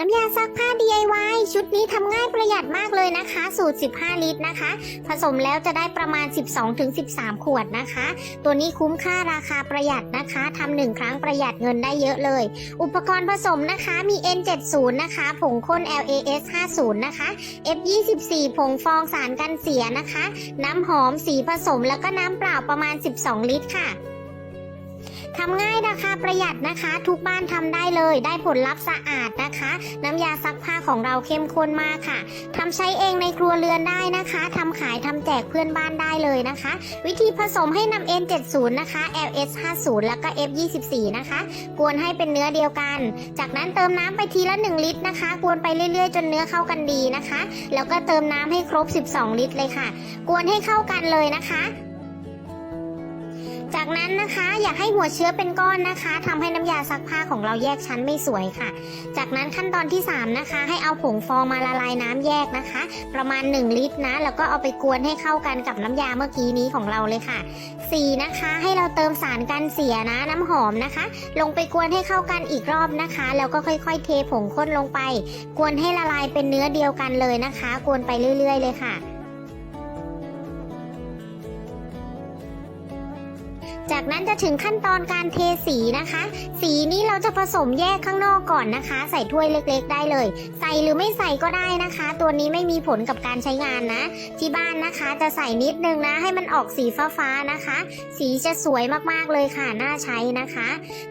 น้ำยาซักผ้า DIY ชุดนี้ทำง่ายประหยัดมากเลยนะคะ สูตร 15 ลิตรนะคะ ผสมแล้วจะได้ประมาณ 12-13 ขวดนะคะ ตัวนี้คุ้มค่าราคาประหยัดนะคะทำหนึ่งครั้งประหยัดเงินได้เยอะเลย อุปกรณ์ผสมนะคะมี N70 นะคะ ผงข้น LAS 50นะคะ F24 ผงฟองสารกันเสียนะคะ น้ำหอมสีผสมแล้วก็น้ำเปล่าประมาณ 12 ลิตรค่ะ ทำง่ายราคาประหยัดนะคะ ทุกบ้านทำได้เลยได้ผลลัพธ์สะอาดนะคะ น้ำยาซักผ้าของเราเข้มข้นมากค่ะทำใช้เองในครัวเรือนได้นะคะทำขายทำแจกเพื่อนบ้านได้เลยนะคะ วิธีผสมให้นำ N70 นะคะ LS 50 แล้วก็ F24 นะคะ กวนให้เป็นเนื้อเดียวกัน จากนั้นเติมน้ำไปทีละ 1 ลิตรนะคะ กวนไปเรื่อยๆ จนเนื้อเข้ากันดีนะคะ แล้วก็เติมน้ำให้ครบ 12 ลิตรเลยค่ะ กวนให้เข้ากันเลยนะคะ จากนั้นนะคะอยากให้หัวเชื้อเป็นก้อนนะคะทำให้น้ำยาซักผ้าของเราแยกชั้นไม่สวยค่ะ จากนั้นขั้นตอนที่ 3 นะคะ ให้เอาผงฟองมาละลายน้ำแยกนะคะ ประมาณ 1 ลิตรนะ แล้วก็เอาไปกวนให้เข้ากันกับน้ำยาเมื่อกี้นี้ของเราเลยค่ะ 4 นะคะ ให้เราเติมสารกันเสียนะ น้ำหอมนะคะ ลงไปกวนให้เข้ากันอีกรอบนะคะ แล้วก็ค่อยๆ เทผงข้นลงไป กวนให้ละลายเป็นเนื้อเดียวกันเลยนะคะ กวนไปเรื่อย ๆ เลยค่ะ จากนั้นจะถึงขั้นตอนการเทสีนะคะ สีนี้เราจะผสมแยกข้างนอกก่อนนะคะ ใส่ถ้วยเล็กๆ ได้เลย ใส่หรือไม่ใส่ก็ได้นะคะ ตัวนี้ไม่มีผลกับการใช้งานนะ ที่บ้านนะคะจะใส่นิดนึงนะ ให้มันออกสีฟ้าๆนะคะ สีจะสวยมากๆเลยค่ะน่าใช้นะคะ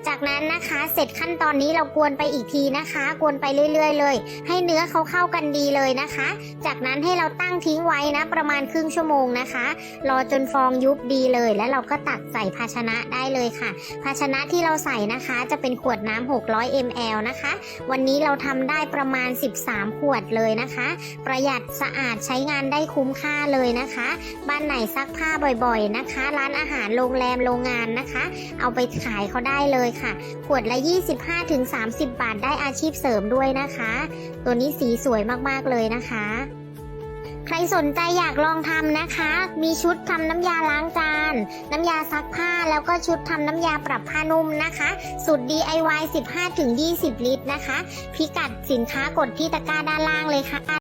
จากนั้นนะคะเสร็จขั้นตอนนี้เรากวนไปอีกทีนะคะ กวนไปเรื่อย ๆ เลย ให้เนื้อเขาเข้ากันดีเลยนะคะ จากนั้นให้เราตั้งทิ้งไว้นะ ประมาณครึ่งชั่วโมงนะคะ รอจนฟองยุบดีเลย แล้วเราก็ตักใส่ภาาชนะได้เลยค่ะ ภาชนะที่เราใส่นะคะจะเป็นขวดน้ำ600 ml นะคะ วันนี้เราทำได้ประมาณ 13 ขวดเลยนะคะ ประหยัดสะอาดใช้งานได้คุ้มค่าเลยนะคะ บ้านไหนซักผ้าบ่อยๆนะคะ ร้านอาหารโรงแรมโรงงานนะคะ เอาไปขายเขาได้เลยค่ะ ขวดละ 25-30 บาทได้อาชีพเสริมด้วยนะคะ ตัวนี้สีสวยมากๆเลยนะคะ ใครสนใจอยากลองทำนะคะ มีชุดทำน้ำยาล้างจาน น้ำยาซักผ้าแล้วก็ชุดทำน้ำยาปรับผ้านุ่มนะคะ สูตร DIY 15-20 ลิตรนะคะ พิกัดสินค้ากดที่ตะกร้าด้านล่างเลยค่ะ